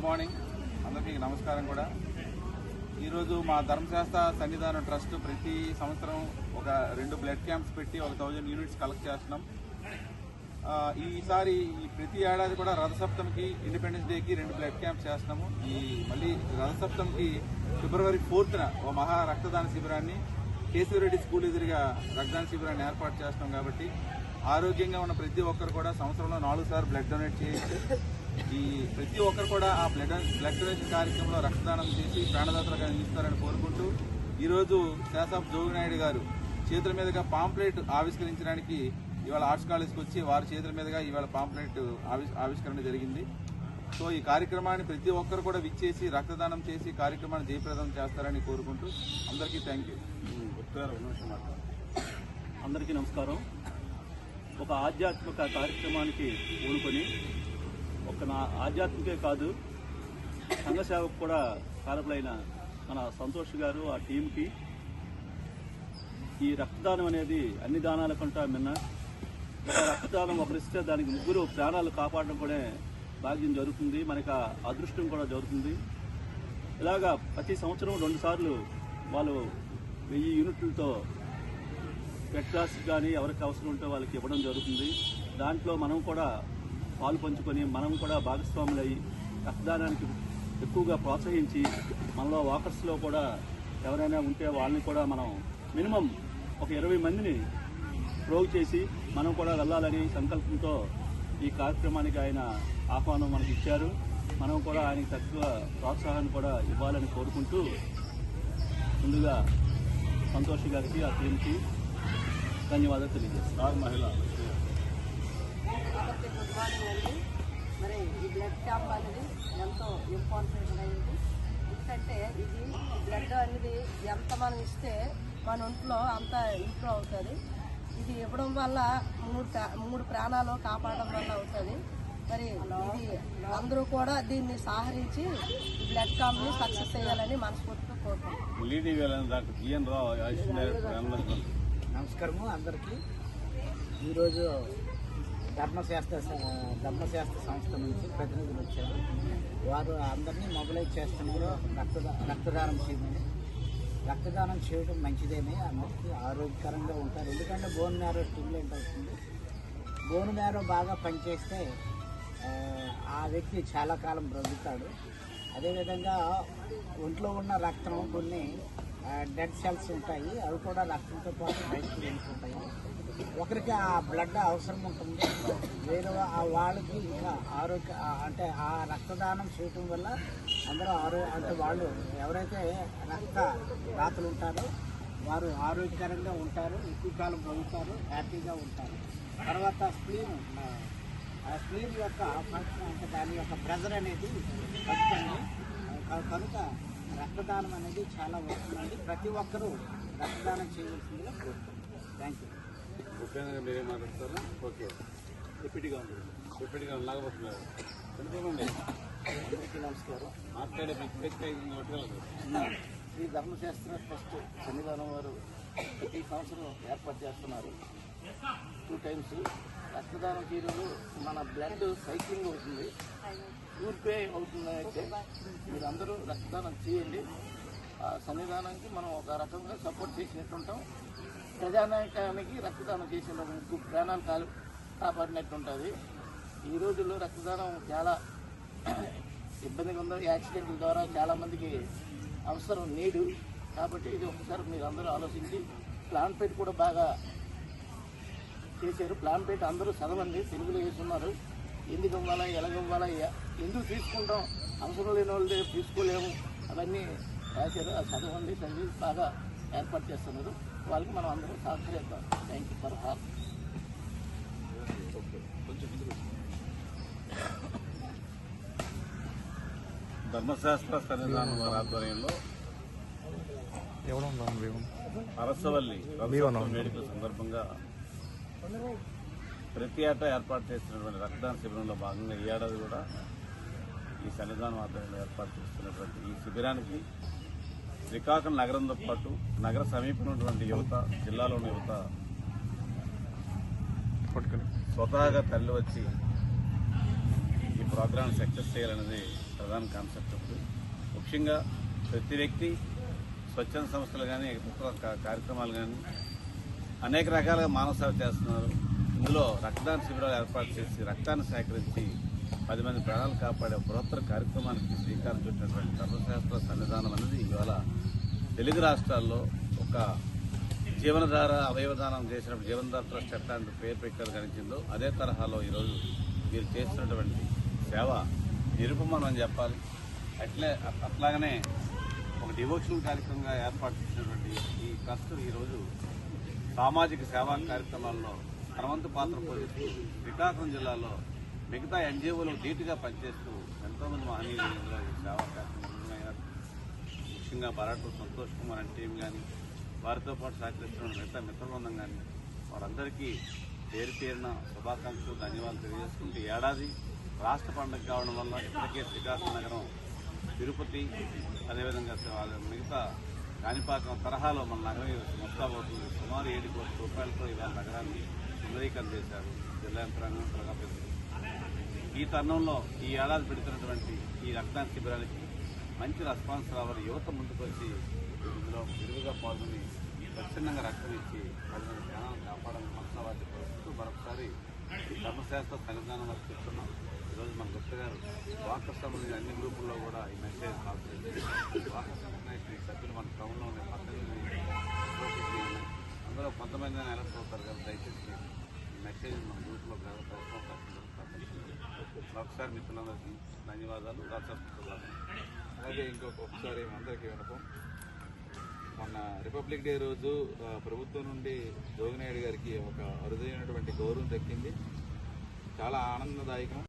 Good morning. అందరికీ నమస్కారం కూడా. ఈరోజు మా ధర్మశాస్త్ర సన్నిధానం ట్రస్ట్ ప్రతి సంవత్సరం ఒక రెండు బ్లడ్ క్యాంప్స్ పెట్టి ఒక థౌజండ్ యూనిట్స్ కలెక్ట్ చేస్తున్నాం. ఈసారి ఈ ప్రతి ఏడాది కూడా రథసప్తమికి ఇండిపెండెన్స్ డేకి రెండు బ్లడ్ క్యాంప్స్ చేస్తున్నాము. ఈ మళ్ళీ రథసప్తమికి ఫిబ్రవరి ఫోర్త్న ఓ మహా రక్తదాన శిబిరాన్ని కేశవరెడ్డి స్కూల్ ఎదురుగా రక్తదాన శిబిరాన్ని ఏర్పాటు చేస్తున్నాం కాబట్టి ఆరోగ్యంగా ఉన్న ప్రతి ఒక్కరు కూడా సంవత్సరంలో నాలుగు సార్లు బ్లడ్ డొనేట్ చేయొచ్చు. ఈ ప్రతి ఒక్కరు కూడా ఆ బ్లడ్ బ్లడ్ డొనేషన్ కార్యక్రమంలో రక్తదానం చేసి ప్రాణదాతలుగా నిలుస్తారని కోరుకుంటూ ఈరోజు శాసాఫ్ జోగినాయుడు గారు చేతుల మీదుగా పాంప్లెట్ ఆవిష్కరించడానికి ఇవాళ ఆర్ట్స్ కాలేజ్కి వచ్చి వారి చేతుల మీదుగా ఇవాళ పాంప్లెట్ ఆవిష్ ఆవిష్కరణ జరిగింది. సో ఈ కార్యక్రమాన్ని ప్రతి ఒక్కరు కూడా విచ్చేసి రక్తదానం చేసి కార్యక్రమాన్ని జయప్రదం చేస్తారని కోరుకుంటూ అందరికీ థ్యాంక్ యూ అందరికీ నమస్కారం. ఒక ఆధ్యాత్మిక కార్యక్రమానికి కోరుకొని ఒక నా ఆధ్యాత్మికే కాదు సంఘ సేవకు కూడా కారకులైన మన సంతోష్ గారు ఆ టీంకి. ఈ రక్తదానం అనేది అన్ని దానాల కంటా మిన్న. రక్తదానం ఒకరిస్తే దానికి ముగ్గురు ప్రాణాలు కాపాడడం కూడా భాగ్యం జరుగుతుంది. మనకి ఆ అదృష్టం కూడా జరుగుతుంది. ఇలాగా ప్రతి సంవత్సరం రెండుసార్లు వాళ్ళు వెయ్యి యూనిట్లతో పెట్ క్లాస్ కానీ ఎవరికి అవసరం ఉంటే వాళ్ళకి ఇవ్వడం జరుగుతుంది. దాంట్లో మనం కూడా పాలు పంచుకొని మనం కూడా భాగస్వాములయ్యి రక్తదానానికి ఎక్కువగా ప్రోత్సహించి మనలో వాకర్స్లో కూడా ఎవరైనా ఉంటే వాళ్ళని కూడా మనం మినిమం ఒక ఇరవై మందిని ప్రోగ్ చేసి మనం కూడా వెళ్ళాలని సంకల్పంతో ఈ కార్యక్రమానికి ఆయన ఆహ్వానం మనకి ఇచ్చారు. మనం కూడా ఆయనకి తక్కువ ప్రోత్సాహాన్ని కూడా ఇవ్వాలని కోరుకుంటూ ముందుగా సంతోష్ గారికి ఆ టీంకి ధన్యవాదాలు తెలియజేస్తాను మహిళ అందరికీ గుడ్ మార్నింగ్ అండి మరి ఈ బ్లడ్ క్యాంప్ అనేది ఎంతో ఇంపార్టెంట్ అయింది ఎందుకంటే ఇది బ్లడ్ అనేది ఎంత మనం ఇస్తే మన ఒంట్లో అంత ఇంప్రూవ్ అవుతుంది. ఇది ఇవ్వడం వల్ల మూడు మూడు ప్రాణాలు కాపాడడం వల్ల అవుతుంది. మరి ఇది అందరూ కూడా దీన్ని సహకరించి ఈ బ్లడ్ క్యాంప్ని సక్సెస్ చేయాలని మనస్ఫూర్తిగా కోరుకుంటున్నాం. నమస్కారము అందరికీ. ఈరోజు ధర్మశాస్త్ర ధర్మశాస్త్ర సంస్థ నుంచి ప్రతినిధులు వచ్చారు. వారు అందరినీ మొబిలైజ్ చేస్తున్నారు. రక్తదా రక్తదానం చేయమని. రక్తదానం చేయడం మంచిదేనే. అందరికీ ఆరోగ్యకరంగా ఉంటారు. ఎందుకంటే బోన్ మ్యారో స్టిమ్యులేట్ అవుతుంది. బోన్ మ్యారో బాగా పనిచేస్తే ఆ, ఆ వ్యక్తి చాలా కాలం బ్రతుకుతాడు. అదేవిధంగా ఒంట్లో ఉన్న రక్తం కొన్ని డెడ్ సెల్స్ ఉంటాయి. అవి కూడా రక్తంతో పాటు బయటకు వెళ్ళిపోతాయి. ఒకరికి ఆ బ్లడ్ అవసరం ఉంటుంది. వేరే ఆ వాళ్ళకి ఇంకా ఆరోగ్య అంటే ఆ రక్తదానం చేయటం వల్ల అందరూ ఆరో అంటే వాళ్ళు ఎవరైతే రక్త దాతలు ఉంటారో వారు ఆరోగ్యకరంగా ఉంటారు ఎక్కువ కాలం బ్రతుకుతారు హ్యాపీగా ఉంటారు. తర్వాత స్క్రీన్ ఆ స్క్రీన్ యొక్క ఫంక్షన్ అంటే దాని యొక్క ప్రెజర్ అనేది తగ్గుతుంది. కనుక రక్తదానం అనేది చాలా వస్తుందండి. ప్రతి ఒక్కరూ రక్తదానం చేయవలసిందిగా కోరుతున్నాను థ్యాంక్ యూ ఉపేంద్ర మీరేం మాట్లాడతారా? ఓకే. డిప్యూటీగా ఉంది. డిప్యూటీగా లాగబోతున్నారు చనిపోకండి అందరికీ నమస్కారం మాట్లాడే శ్రీ ధర్మశాస్త్ర ట్రస్ట్ సన్నిధానం వారు ప్రతి సంవత్సరం ఏర్పాటు చేస్తున్నారు. టూ టైమ్స్ రక్తదానం చేయడంలో మన బ్లడ్ సైక్లింగ్ అవుతుంది. ఊరిపే అవుతుంది అయితే మీరందరూ రక్తదానం చేయండి. ఆ సన్నిధానానికి మనం ఒక రకంగా సపోర్ట్ చేసినట్టు ఉంటాం ప్రజానాయకానికి రక్తదానం చేసిన ముగ్గు ప్రాణాలు కాలు కాపాడినట్టు ఉంటుంది ఈ రోజుల్లో రక్తదానం చాలా ఇబ్బందిగా ఉందో యాక్సిడెంట్ల ద్వారా చాలామందికి అవసరం నీడు. కాబట్టి ఇది ఒకసారి మీరు అందరూ ఆలోచించి ప్లాన్ పెట్టి కూడా బాగా చేశారు. ప్లాన్ పెట్టి అందరూ చదవండి. తెలుగులో వేస్తున్నారు. ఎందుకు ఇవ్వాలా ఎలాగ ఇవ్వాలా ఎందుకు తీసుకుంటాం? అవసరం లేని వాళ్ళు తీసుకోలేము. అవన్నీ రాశారు అది చదవండి చదివి బాగా ఏర్పాటు చేస్తున్నారు. వాళ్ళకి మనం అందరం సహకరిద్దాం. థ్యాంక్ యూ ఫర్ హాల్ ధర్మశాస్త్ర సన్నిధానం వారి ఆధ్వర్యంలో అరసవల్లి వేడుకల సందర్భంగా ప్రతి ఏటా ఏర్పాటు చేస్తున్నటువంటి రక్తదాన శిబిరంలో భాగంగా ఈ ఏడాది కూడా ఈ సన్నిధానం ఆధ్వర్యంలో ఏర్పాటు చేస్తున్నటువంటి ఈ శిబిరానికి శ్రీకాకుళం నగరంతో పాటు నగర సమీపంలో ఉన్నటువంటి యువత జిల్లాలోని యువత స్వతహాగా తరలి వచ్చి ఈ ప్రోగ్రామ్ సక్సెస్ చేయాలనేది ప్రధాన కాన్సెప్ట్ ముఖ్యంగా ప్రతి వ్యక్తి స్వచ్ఛంద సంస్థలు కానీ ఇతర కార్యక్రమాలు కానీ అనేక రకాలుగా మానవ సేవ చేస్తున్నారు. ఇందులో రక్తదాన శిబిరాలు ఏర్పాటు చేసి రక్తాన్ని సేకరించి పది మంది ప్రాణాలు కాపాడే బృహత్తర కార్యక్రమానికి శ్రీకారం చుట్టినటువంటి సర్వశాస్త్ర సన్నిధానం అనేది ఇవాళ తెలుగు రాష్ట్రాల్లో ఒక జీవనధార అవయవదానం చేసినప్పుడు జీవనధార ట్రస్ట్ ఎట్లాంటి పేరు పెట్టారు కనిపించిందో అదే తరహాలో ఈరోజు మీరు చేస్తున్నటువంటి సేవ నిరుపమనం అని చెప్పాలి. అట్లే అట్లాగనే ఒక డివోషనల్ కార్యక్రమంగా ఏర్పాటు చేసినటువంటి ఈ ట్రస్ట్ ఈరోజు సామాజిక సేవా కార్యక్రమాల్లో తనవంతు పాత్ర పోషిస్తూ శ్రీకాకుళం జిల్లాలో మిగతా ఎన్జిఓలు ధీటుగా పనిచేస్తూ ఎంతోమంది మహనీయులు ఇందులో ముఖ్యంగా బరాటు సంతోష్ కుమార్ అండ్ టీం కానీ వారితో పాటు సహకరిస్తున్న మిగతా మిత్రబృందం కానీ వారందరికీ పేరు పేరున శుభాకాంక్షలు ధన్యవాదాలు తెలియజేసుకుంటూ ఏడాది రాష్ట్ర పండుగ కావడం వల్ల ఇప్పటికే శ్రీకాకుళం నగరం తిరుపతి అదేవిధంగా మిగతా కాణిపాకం తరహాలో మన నగరం మొత్తాబోతుంది సుమారు ఏడు కోట్ల రూపాయలతో ఇవాళ నగరాన్ని సుందరీకరణ చేశారు జిల్లా యంత్రాంగం ప్రజాప్రతినిధులు ఈ తరుణంలో ఈ ఏడాది పెడుతున్నటువంటి ఈ రక్తదాన శిబిరానికి మంచి రెస్పాన్స్ రావాలి యువత ముందుకు వచ్చి ఇందులో విరివిగా పాల్గొని స్వచ్ఛందంగా రక్తం ఇచ్చి పది మంది ప్రాణాలను కాపాడాలని వారికి ప్రస్తుతం మరొకసారి ఈ ధర్మశాస్త్ర సన్నిధానం వరకు చెప్తున్నాం. ఈరోజు మన గుప్త గారు వాకర్ సంబంధించిన అన్ని గ్రూపుల్లో కూడా ఈ మెసేజ్ పాస్ చేసింది సంబంధించిన ఈ సభ్యులు మన టౌన్లో ఉన్నాయి పక్కన అందులో కొంతమంది ఎలక్ట్ అవుతారు కదా దయచేసి ఈ మెసేజ్ మన గ్రూప్లో ఒకసారి మిత్రులందరికీ ధన్యవాదాలు. రాష్ట్ర అలాగే ఇంకొక ఒకసారి అందరికీ వినపం. మొన్న రిపబ్లిక్ డే రోజు ప్రభుత్వం నుండి జోగినాయుడు గారికి ఒక అరుదైనటువంటి గౌరవం దక్కింది. చాలా ఆనందదాయకం.